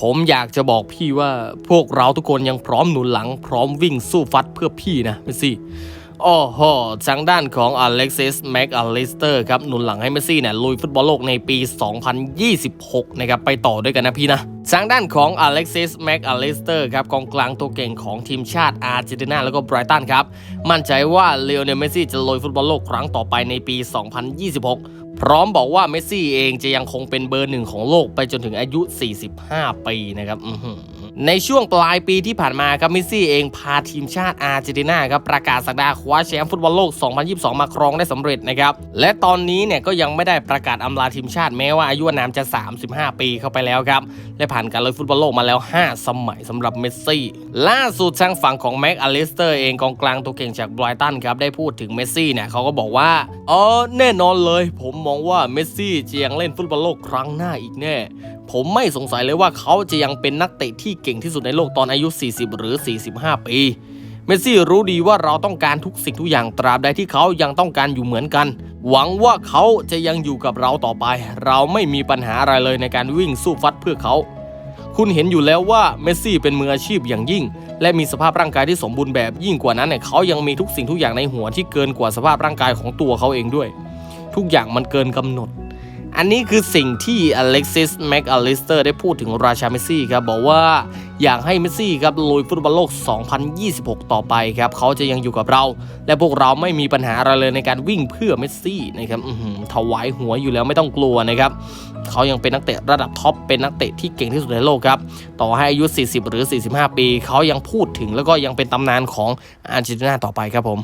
ผมอยากจะบอกพี่ว่าพวกเราทุกคนยังพร้อมหนุนหลัง พร้อมวิ่งสู้ฟัดเพื่อพี่นะเมสซี่ โอ้โหทางด้านของอเล็กซิสแม็กอลิสเตอร์ครับหนุนหลังให้เมสซี่เนี่ยลุยฟุตบอลโลกในปี 2026 นะครับ ไปต่อด้วยกันนะพี่นะทางด้านของอเล็กซิสแม็กอลิสเตอร์ครับกองกลางตัวเก่งของทีมชาติอาร์เจนตินา แล้วก็ไบรตันครับ มั่นใจว่าเลโอเนลเมสซี่จะลุยฟุตบอลโลกครั้งต่อไปในปี 2026 พร้อมบอกว่าเมสซี่เองจะยังคงเป็นเบอร์หนึ่งของโลกไปจนถึงอายุ 45 ปีนะครับอือ ในช่วงปลายปีที่ผ่านมาครับเมสซี่เองพาทีมชาติอาร์เจนตินาครับประกาศสักดาคว้าแชมป์ฟุตบอลโลก 2022 มาครองได้สำเร็จนะครับ และตอนนี้เนี่ยก็ยังไม่ได้ประกาศอำลาทีมชาติแม้ว่าอายุนามจะ 35 ปีเข้าไปแล้วครับ และผ่านการลุยฟุตบอลโลกมาแล้ว 5 สมัยสำหรับเมสซี่ ล่าสุดทางฝั่งของแม็กอลิสเตอร์เองกองกลางตัวเก่งจากไบรตันครับได้พูดถึงเมสซี่เนี่ยเขาก็บอกว่าอ๋อแน่นอนเลย ผมมองว่าเมสซี่จะยังเล่นฟุตบอลโลกครั้งหน้าอีกแน่ ผมไม่สงสัยเลยว่าเขาจะยังเป็นนักเตะที่เก่งที่สุดในโลกตอนอายุ 40 หรือ 45 ปี เมสซี่รู้ดีว่าเราต้องการทุกสิ่งทุกอย่างตราบใดที่เขายังต้องการอยู่เหมือนกัน หวังว่าเขาจะยังอยู่กับเราต่อไป เราไม่มีปัญหาอะไรเลยในการวิ่งสู้ฟัดเพื่อเขา คุณเห็นอยู่แล้วว่าเมสซี่เป็นมืออาชีพอย่างยิ่ง และมีสภาพร่างกายที่สมบูรณ์แบบยิ่งกว่านั้นเนี่ยเขายังมีทุกสิ่งทุกอย่างในหัวที่เกินกว่าสภาพร่างกายของตัวเขาเองด้วย ทุกอย่างมันเกินกำหนด อันนี้คือสิ่งที่อเล็กซิสแม็กอลิสเตอร์ได้พูดถึงราชาเมสซี่ครับ บอกว่าอยากให้เมสซี่ครับลุยฟุตบอลโลก 2026 ต่อไปครับ เขาจะยังอยู่กับเรา และพวกเราไม่มีปัญหาอะไรเลยในการวิ่งเพื่อเมสซี่นะครับถวายหัวอยู่แล้วไม่ต้องกลัวนะครับ เขายังเป็นนักเตะระดับท็อปเป็นนักเตะที่เก่งที่สุดในโลกครับ ต่อให้อายุ 40 หรือ 45 ปี เขายังพูดถึงแล้วก็ยังเป็นตำนานของอาร์เจนตินาต่อไปครับผม